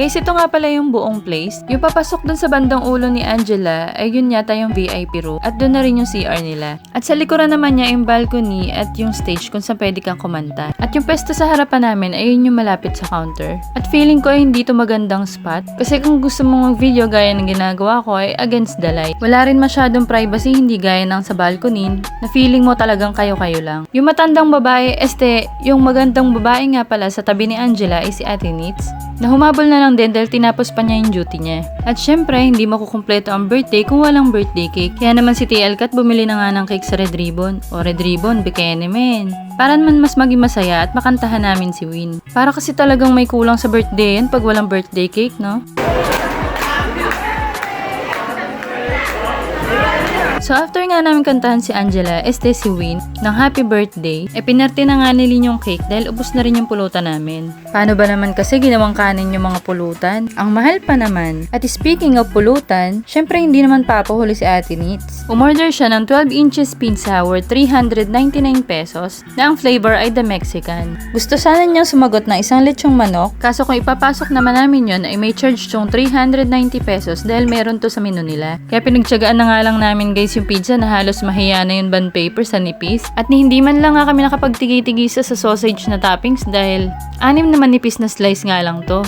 Guys, ito nga pala yung buong place. Yung papasok dun sa bandang ulo ni Angela, ay yun yata yung VIP room. At dun na rin yung CR nila. At sa likuran naman niya yung balcony at yung stage kung saan pwede kang kumanta. At yung pwesto sa harapan namin ay yun yung malapit sa counter. At feeling ko ay hindi to magandang spot. Kasi kung gusto mong mag-video gaya ng ginagawa ko ay against the light. Wala rin masyadong privacy, hindi gaya ng sa balcony na feeling mo talagang kayo-kayo lang. Yung matandang babae, este, yung magandang babae nga pala sa tabi ni Angela ay si Ate Nitz na humabol na lang din dahil tinapos pa niya yung duty niya. At syempre, hindi makukumpleto ang birthday kung walang birthday cake. Kaya naman si TL Kat bumili na nga ng cake sa Red Ribbon. O Red Ribbon, bikini men. Para naman mas maging masaya at makantahan namin si Win. Para kasi talagang may kulang sa birthday yan pag walang birthday cake, no? So after nga namin kantahan si Angela, este si Win, ng happy birthday, e pinarte na nga nila yung cake dahil ubos na rin yung pulutan namin. Paano ba naman kasi ginawang kanin yung mga pulutan? Ang mahal pa naman. At speaking of pulutan, syempre hindi naman papahuli si Ate Nitz. Umorder siya ng 12 inches pizza worth 399 pesos na ang flavor ay the Mexican. Gusto sana niyang sumagot ng isang lechong manok, kaso kung ipapasok naman namin yon ay may charge tong 390 pesos dahil meron to sa menu nila. Kaya pinagtsagaan na nga lang namin guys yung pizza na halos mahiya na yung band paper sa nipis. At ni hindi man lang nga kami nakapagtigi-tigisa sa sausage na toppings dahil anim naman nipis na slice nga lang to.